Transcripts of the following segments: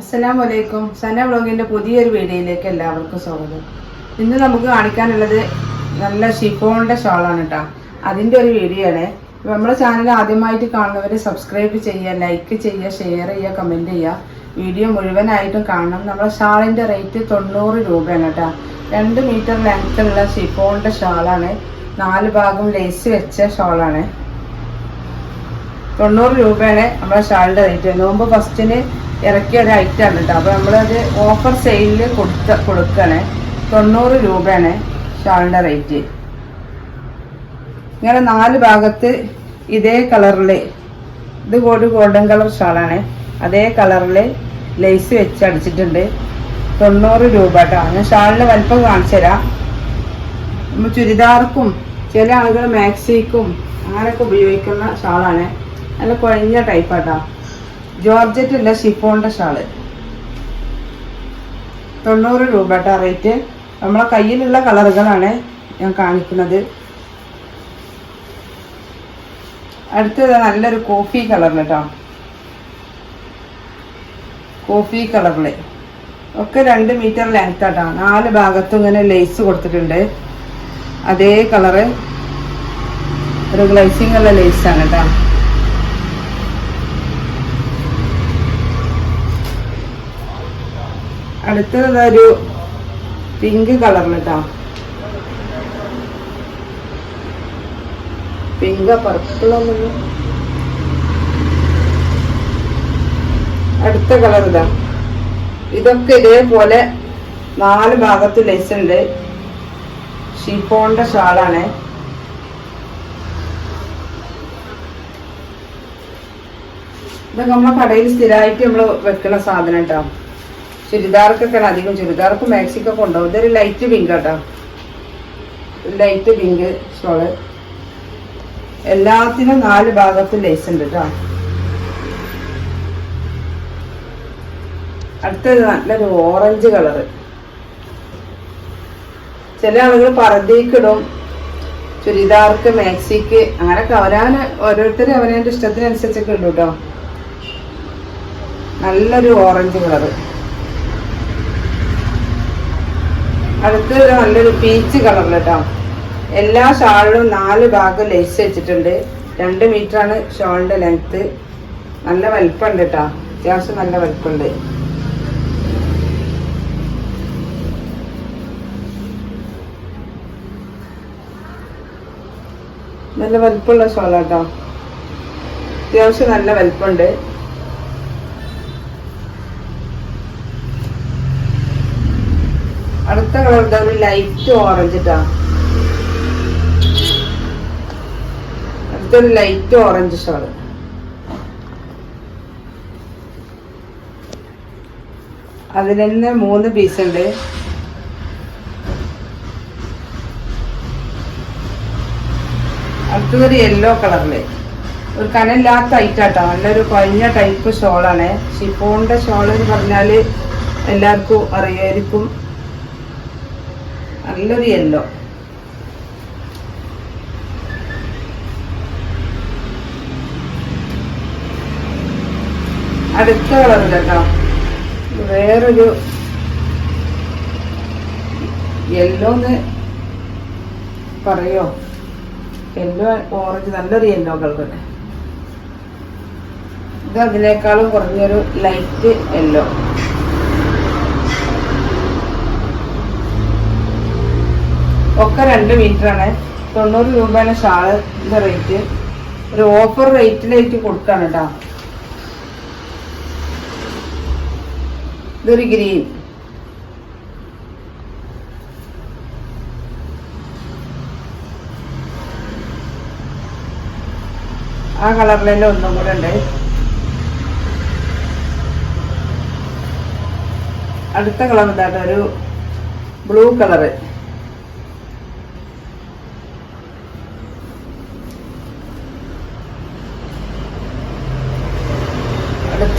അസ്സലാമു അലൈക്കും സന ബ്ലോഗിന്റെ പുതിയൊരു വീഡിയോയിലേക്ക് എല്ലാവർക്കും സ്വാഗതം. ഇന്ന് നമുക്ക് കാണിക്കാനുള്ളത് നല്ല ഷിഫോണിന്റെ ഷോളാണ് കേട്ടോ അതിന്റെ ഒരു വീഡിയോ ആണ് നമ്മുടെ ചാനൽ ആദ്യമായിട്ട് കാണുന്നവർ സബ്സ്ക്രൈബ് ചെയ്യുക ലൈക്ക് ചെയ്യുക ഷെയർ ചെയ്യുക കമന്റ് ചെയ്യുക. വീഡിയോ മുഴുവനായിട്ടും കാണണം. നമ്മുടെ ഷാളിന്റെ റേറ്റ് തൊണ്ണൂറ് രൂപയാണ് കേട്ടോ രണ്ട് മീറ്റർ ലെങ്ത് ഉള്ള ഷിഫോണിന്റെ ഷാളാണ്. നാല് ഭാഗം ലേസ് വെച്ച ഷോളാണ്. തൊണ്ണൂറ് രൂപയാണ് നമ്മുടെ ഷാളിന്റെ റേറ്റ് നോമ്പ് ഫസ്റ്റിന് ഇറക്കിയ ഒരു ഐറ്റം ആണ് കേട്ടോ അപ്പോൾ നമ്മളത് ഓഫർ സെയിലിൽ കൊടുത്ത കൊടുക്കണേ. തൊണ്ണൂറ് രൂപയാണ് ഷാളിന്റെ റേറ്റ് ഇങ്ങനെ നാല് ഭാഗത്ത് ഇതേ കളറിൽ ഇത് ഒരു ഗോൾഡൻ കളർ ഷാളാണ്. അതേ കളറിൽ ലേസ് വെച്ച് അടിച്ചിട്ടുണ്ട്. തൊണ്ണൂറ് രൂപ കേട്ടോ ഞാൻ ഷാളിന്റെ വലിപ്പം കാണിച്ചു തരാം. നമ്മൾ ചുരിദാർക്കും ചില ആളുകൾ മാക്സിക്കും അങ്ങനെയൊക്കെ ഉപയോഗിക്കുന്ന ഷാളാണ്. നല്ല കുഴഞ്ഞ ടൈപ്പാട്ടാ ജോർജറ്റ് അല്ല ഷിഫോണിന്റെ ഷാൾ. തൊണ്ണൂറ് രൂപ കേട്ടോ റേറ്റ്. നമ്മളെ കയ്യിലുള്ള കളറുകളാണ് ഞാൻ കാണിക്കുന്നത്. അടുത്തത് നല്ലൊരു കോഫി കളറിൽ കേട്ടോ കോഫി കളറിൽ. ഒക്കെ രണ്ട് മീറ്റർ ലെങ്ത് ആട്ടോ. നാല് ഭാഗത്തും ഇങ്ങനെ ലേസ് കൊടുത്തിട്ടുണ്ട്. അതേ കളറ്. ഒരു ലേസ് ആണ് കേട്ടോ അടുത്തത് ഒരു പിങ്ക് കളറിൽ കേട്ടോ പിങ്ക് പർപ്പിളൊന്നും അടുത്ത കളർ ഇതാ ഇതൊക്കെ ഇതേപോലെ നാല് ഭാഗത്ത് ലെസ് ഷിഫോണിന്റെ ഷാളാണ്. ഇതൊക്കെ നമ്മളെ കടയിൽ സ്ഥിരമായിട്ട് നമ്മൾ വെക്കുന്ന സാധനം കേട്ടോ ചുരിദാർക്കൊക്കെയാണ് അധികം ചുരിദാർക്ക് മാക്സിക്കൊക്കെ ഉണ്ടാവും ഇതൊരു ലൈറ്റ് പിങ്ക് കേട്ടോ ലൈറ്റ് പിങ്ക് ഷോൾ എല്ലാത്തിനും നാല് ഭാഗത്ത് ലേസ് ഉണ്ട് കേട്ടോ അടുത്തത് നല്ലൊരു ഓറഞ്ച് കളറ് ചില ആളുകൾ പറന്തേക്കിടും ചുരിദാർക്ക് മാക്സിക്ക് അങ്ങനെയൊക്കെ അവരാന് ഓരോരുത്തരും അവനവന്റെ ഇഷ്ടത്തിനനുസരിച്ചൊക്കെ ഇടും കേട്ടോ നല്ലൊരു ഓറഞ്ച് കളറ് അടുത്തത് നല്ലൊരു പീച്ച് കളറിൽ കേട്ടോ എല്ലാ ഷാളിലും നാല് ഭാഗം ലേസ് വെച്ചിട്ടുണ്ട്. രണ്ട് മീറ്റർ ആണ് ലെങ്ത്ത് ലെങ്ത് നല്ല വലിപ്പമുണ്ട് കേട്ടോ അത്യാവശ്യം നല്ല വലിപ്പമുണ്ട് നല്ല വലിപ്പമുള്ള ഷോളാട്ടോ അത്യാവശ്യം നല്ല വലിപ്പമുണ്ട് അടുത്ത കളർ ഇതാണ് ലൈറ്റ് ഓറഞ്ച് ഇട്ടാ. അടുത്തൊരു ലൈറ്റ് ഓറഞ്ച് ഷോൾ അതിൽ തന്നെ മൂന്ന് പീസ് ഉണ്ട്. അടുത്തതൊരു യെല്ലോ കളറിൽ ഒരു കനല്ലാത്ത ഐറ്റാട്ടോ നല്ലൊരു കഴിഞ്ഞ ടൈപ്പ് ഷോളാണ് ഷിഫോണിന്റെ ഷോൾ എന്ന് പറഞ്ഞാൽ എല്ലാവർക്കും അറിയായിരിക്കും. നല്ലൊരു യെല്ലോ അടുത്ത കളർ കേട്ടോ. വേറൊരു യെല്ലോന്ന് പറയോ? യെല്ലോ ഓറഞ്ച് നല്ലൊരു യെല്ലോ ഇത് അതിനേക്കാളും കുറഞ്ഞൊരു ലൈറ്റ് യെല്ലോ. ഒക്കെ രണ്ട് മീറ്റർ ആണ്. തൊണ്ണൂറ് രൂപയാണ് ഷാളിന്റെ റേറ്റ് ഒരു ഓഫർ റേറ്റിലേക്ക് കൊടുക്കാണ് കേട്ടോ ഇതൊരു ഗ്രീൻ ആ തന്നെ ഒന്നും കൂടെ ഉണ്ട്. അടുത്ത കളർ എന്താട്ടോ ഒരു ബ്ലൂ കളറ്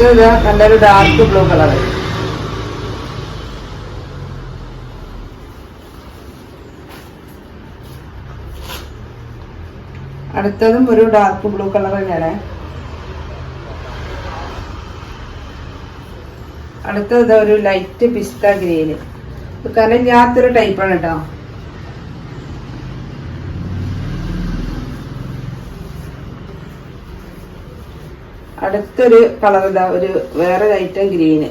അടുത്തത് നല്ലൊരു ഡാർക്ക് ബ്ലൂ കളർ അടുത്തതും ഒരു ഡാർക്ക് ബ്ലൂ കളർ തന്നെയാണ്. അടുത്തത് ഒരു ലൈറ്റ് പിസ്ത ഗ്രീന് കനല്ലാത്തൊരു ടൈപ്പാണ് കേട്ടോ അടുത്തൊരു കളർ ഇതാ ഒരു വേറെ ഐറ്റം ഗ്രീന്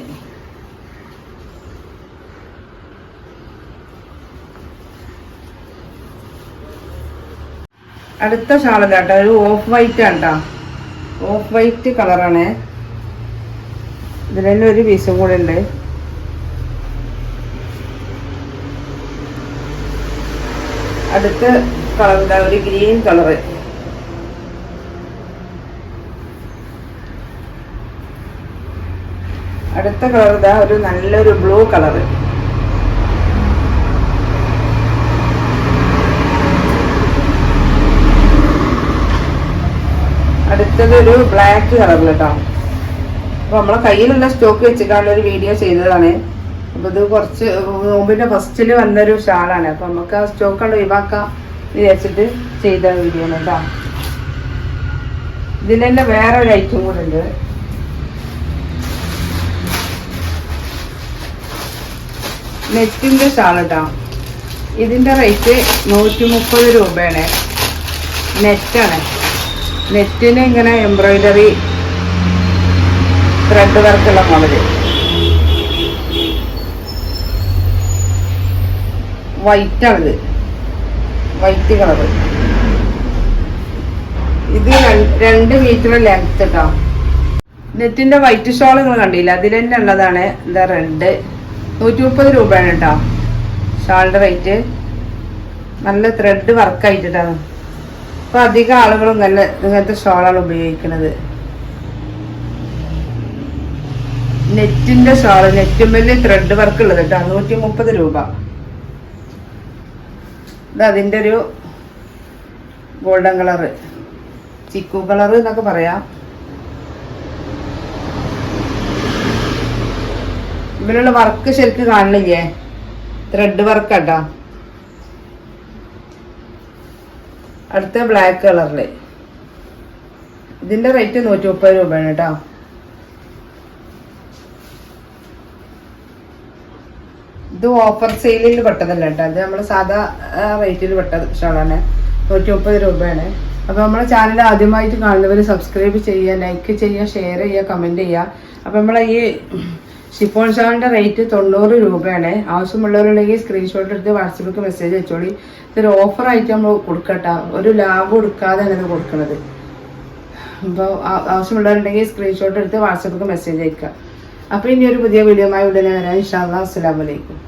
അടുത്ത ഷാളല്ല കേട്ടോ ഒരു ഓഫ് വൈറ്റ് ആണ് കേട്ടോ ഓഫ് വൈറ്റ് കളറാണ് ഇതിൽ തന്നെ ഒരു പീസും കൂടെ ഉണ്ട് അടുത്ത കളർ ഒരു ഗ്രീൻ കളറ് അടുത്ത കളർ ഇതാ ഒരു നല്ലൊരു ബ്ലൂ കളർ അടുത്തത് ഒരു ബ്ലാക്ക് കളറിൽ കേട്ടോ അപ്പൊ നമ്മളെ കയ്യിലുള്ള സ്റ്റോക്ക് വെച്ചിട്ടാണ് ഒരു വീഡിയോ ചെയ്തതാണ്. അപ്പൊ ഇത് കുറച്ച് നോമ്പിന്റെ ഫസ്റ്റിൽ വന്നൊരു ഷാളാണ്. അപ്പൊ നമുക്ക് ആ സ്റ്റോക്ക് ഉണ്ട് ഒഴിവാക്കാം വിചാരിച്ചിട്ട് ചെയ്ത വീഡിയോ കേട്ടോ ഇതിൽ തന്നെ വേറെ ഒരു ഐറ്റം കൂടെ ഉണ്ട്. നെറ്റിന്റെ സാലഡ ഇതിന്റെ റേറ്റ് നൂറ്റി മുപ്പത് രൂപയാണ്. നെറ്റാണ്. നെറ്റിന് ഇങ്ങനെ എംബ്രോയിഡറി ത്രെഡ് വർക്കുള്ള മോഡൽ വൈറ്റാണിത് വൈറ്റ് കളർ ഇത്. രണ്ട് മീറ്റർ ലെങ്ത് കേട്ടോ നെറ്റിന്റെ വൈറ്റ് ഷോൾ നിങ്ങൾ കണ്ടില്ല? അതിൽ തന്നെ ഉള്ളതാണ്. എന്താ റെഡ് നൂറ്റി മുപ്പത് രൂപയാണ് കേട്ടോ ഷാളിന്റെ റേറ്റ് നല്ല ത്രെഡ് വർക്ക് ആയിട്ടാണ് ഇപ്പൊ അധികം ആളുകളും നല്ല ഇങ്ങനത്തെ ഷോളാണ് ഉപയോഗിക്കുന്നത്. നെറ്റിന്റെ ഷോൾ നെറ്റും വലിയ ത്രെഡ് വർക്ക് ഉള്ളത് കേട്ടോ നൂറ്റി മുപ്പത് രൂപ. ഇത് അതിന്റെ ഒരു ഗോൾഡൻ കളറ്. ചിക്കു കളർ എന്നൊക്കെ പറയാം. ഇതിലുള്ള വർക്ക് ശരിക്ക് കാണുന്നില്ലേ ത്രെഡ് വർക്ക് കേട്ടോ അടുത്ത ബ്ലാക്ക് കളറിൽ ഇതിന്റെ റേറ്റ് നൂറ്റി മുപ്പത് രൂപയാണ് കേട്ടോ. ഇത് ഓഫർ സെയിലിൽ പെട്ടതല്ല കേട്ടോ. ഇത് നമ്മൾ സാധാ റേറ്റിൽ പെട്ട ഷോളാണ്. നൂറ്റി മുപ്പത് രൂപയാണ്. അപ്പോൾ നമ്മളെ ചാനൽ ആദ്യമായിട്ട് കാണുന്നവർ സബ്സ്ക്രൈബ് ചെയ്യുക ലൈക്ക് ചെയ്യുക ഷെയർ ചെയ്യുക കമന്റ് ചെയ്യുക. അപ്പോൾ നമ്മളെ ഈ ഷിഫോൺ ഷാളിന്റെ റേറ്റ് തൊണ്ണൂറ് രൂപയാണ്. ആവശ്യമുള്ളവരുണ്ടെങ്കിൽ സ്ക്രീൻഷോട്ട് എടുത്ത് വാട്സപ്പിലേക്ക് മെസ്സേജ് അയച്ചോളി. ഇതൊരു ഓഫർ ആയിട്ട് നമ്മൾ കൊടുക്കട്ട. ഒരു ലാഭം കൊടുക്കാതെ ഇത് കൊടുക്കുന്നത് അപ്പോൾ ആവശ്യമുള്ളവരുണ്ടെങ്കിൽ സ്ക്രീൻഷോട്ട് എടുത്ത് വാട്സപ്പിലേക്ക് മെസ്സേജ് അയക്കുക. അപ്പോൾ ഇനി ഒരു പുതിയ ആയി ഉടനെ വരാം. ഇൻഷാല്ലാ അസ്സലാമലൈക്കും